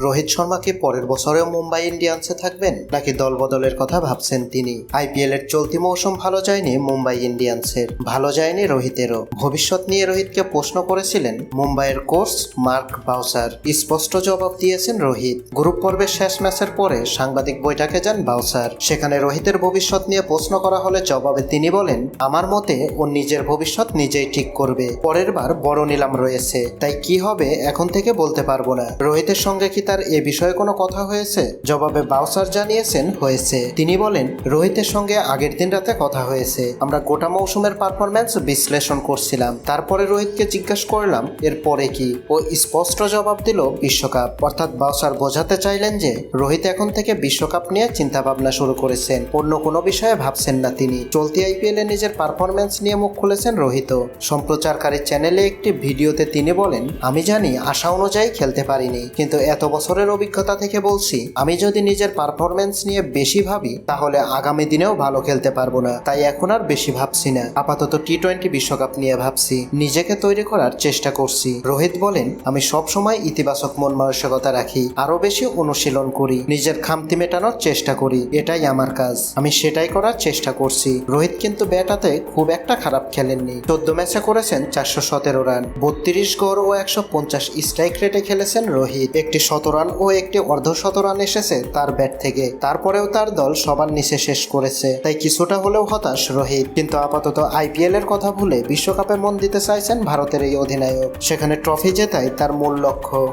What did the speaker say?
রোহিত শর্মা কি পরের বছরেও মুম্বাই ইন্ডিয়ান্সে থাকবেন? নাকি দল বদলের কথা ভাবছেন তিনি? আইপিএল এর চলতি মৌসুম ভালো যায়নি মুম্বাই ইন্ডিয়ান্সের। ভালো যায়নি রোহিতেরও। ভবিষ্যৎ নিয়ে রোহিতকে প্রশ্ন করেছিলেন মুম্বাইয়ের কোচ মার্ক বাউসার। স্পষ্ট জবাব দিয়েছেন রোহিত। গ্রুপ পর্বের শেষ ম্যাচের পরে সাংবাদিক বৈঠকে যান বাউসার। সেখানে রোহিতের ভবিষ্যৎ নিয়ে প্রশ্ন করা হলে জবাবে তিনি বলেন, আমার মতে ও নিজের ভবিষ্যৎ নিজেই ঠিক করবে। পরের বার বড় নিলাম রয়েছে। তাই কি হবে এখন থেকে বলতে পারব না। রোহিতের সঙ্গে কি তার এ বিষয়ে কোনো কথা হয়েছে? জবাবে বাউসার জানিয়েছেন, হয়েছে। তিনি বলেন, রোহিতের সঙ্গে আগের দিন রাতে কথা হয়েছে। আমরা গোটা মৌসুমের পারফরম্যান্স বিশ্লেষণ করছিলাম। তারপরে রোহিতকে জিজ্ঞাসা করলাম, এর পরে কি? ও স্পষ্ট জবাব দিল, বিশ্বকাপ। অর্থাৎ বাউসার বোঝাতে চাইলেন যে, রোহিত এখন থেকে বিশ্বকাপ নিয়ে চিন্তা ভাবনা শুরু করেছেন। অন্য কোনো বিষয়ে ভাবছেন না তিনি। চলতি আইপিএলে নিজের পারফরম্যান্স নিয়ে মুখ খুলেছেন রোহিত। সম্প্রচারকারী চ্যানেলে একটি ভিডিওতে তিনি বলেন, আমি জানি, আশা অনুযায়ী খেলতে পারিনি। কিন্তু এত বছরের অভিজ্ঞতা থেকে বলছি, আমি যদি নিজের পারফরমেন্স নিয়ে বেশি ভাবি, তাহলে আগামী দিনেও ভালো খেলতে পারব না। তাই এখন আর বেশি ভাবছি না। আপাতত টি টোয়েন্টি বিশ্বকাপ নিয়ে ভাবছি। নিজেকে তৈরি করার চেষ্টা করছি। রোহিত বলেন, আমি সব সময় ইতিবাচক মন মানসিকতা রাখি আরও বেশি অনুশীলন করি, নিজের খামতি মেটানোর চেষ্টা করি, এটাই আমার কাজ। আমি সেটাই করার চেষ্টা করছি। রোহিত কিন্তু ব্যাটাতে খুব একটা খারাপ খেলেননি। চোদ্দ ম্যাচে করেছেন চারশো সতেরো রান, বত্রিশ গড় ও একশো পঞ্চাশ স্ট্রাইক রেটে খেলেছেন রোহিত। একটি শত রান ও একটি অর্ধশতরান শত এসেছে তার ব্যাট থেকে। তারপরেও তার দল সবার নিচে শেষ করেছে। তাই কিছুটা হলেও হতাশ রোহিত। কিন্তু আপাতত আইপিএল এর কথা ভুলে বিশ্বকাপে মন দিতে চাইছেন ভারতের এই অধিনায়ক। সেখানে ট্রফি জেতাই তার মূল লক্ষ্য।